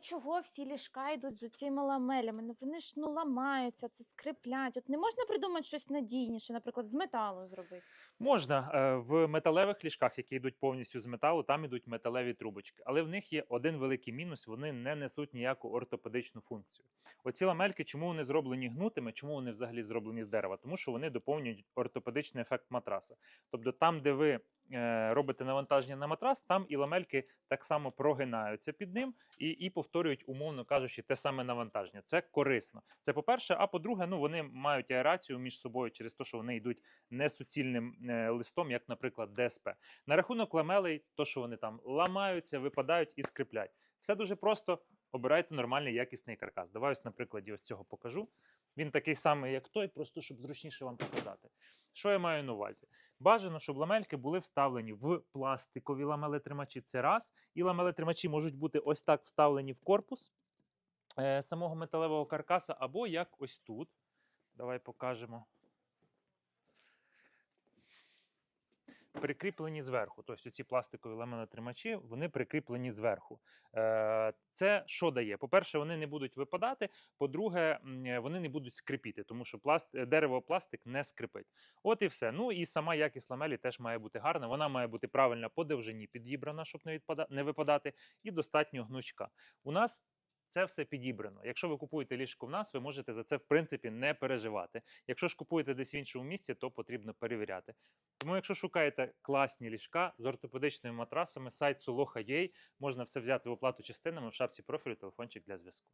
чого всі ліжка йдуть з цими ламелями? Ну вони ж ну ламаються, це скриплять. От не можна придумати щось надійніше, наприклад, з металу зробити. Можна е, в металевих ліжках, які йдуть повністю з металу, там ідуть металеві трубочки. Але в них є один великий мінус: вони не несуть ніяку ортопедичну функцію. Оці ламельки, чому вони зроблені гнутими, чому вони взагалі зроблені з дерева? Тому що вони доповнюють ортопедичний ефект матраса. Тобто, там, де ви робите навантаження на матрас, там і ламельки так само прогинаються під ним і, і повторюють, умовно кажучи, те саме навантаження. Це корисно. Це по-перше, а по-друге, ну вони мають аерацію між собою через те, що вони йдуть не суцільним е, листом, як, наприклад, ДСП. На рахунок ламелей, то що вони там ламаються, випадають і скріплять. Все дуже просто. Обирайте нормальний якісний каркас. Давай ось на прикладі ось цього покажу. Він такий самий, як той, просто щоб зручніше вам показати. Що я маю на увазі? Бажано, щоб ламельки були вставлені в пластикові ламелетримачі. Це раз. І ламелетримачі можуть бути ось так вставлені в корпус е, самого металевого каркаса, або як ось тут. Давай покажемо. Прикріплені зверху. Тобто ці пластикові ламелотримачі, вони прикріплені зверху. Е, Це що дає? По-перше, вони не будуть випадати. По-друге, е, вони не будуть скрипіти, тому що пласт... е, дерево пластик не скрипить. От і все. Ну і сама якість ламелі теж має бути гарна. Вона має бути правильно по довжині підібрана, щоб не, відпада... не випадати, і достатньо гнучка. У нас це все підібрано. Якщо ви купуєте ліжко в нас, ви можете за це в принципі не переживати. Якщо ж купуєте десь в іншому місці, то потрібно перевіряти. Тому, якщо шукаєте класні ліжка з ортопедичними матрасами, сайт Soloha.ua, можна все взяти в оплату частинами в шапці профілю телефончик для зв'язку.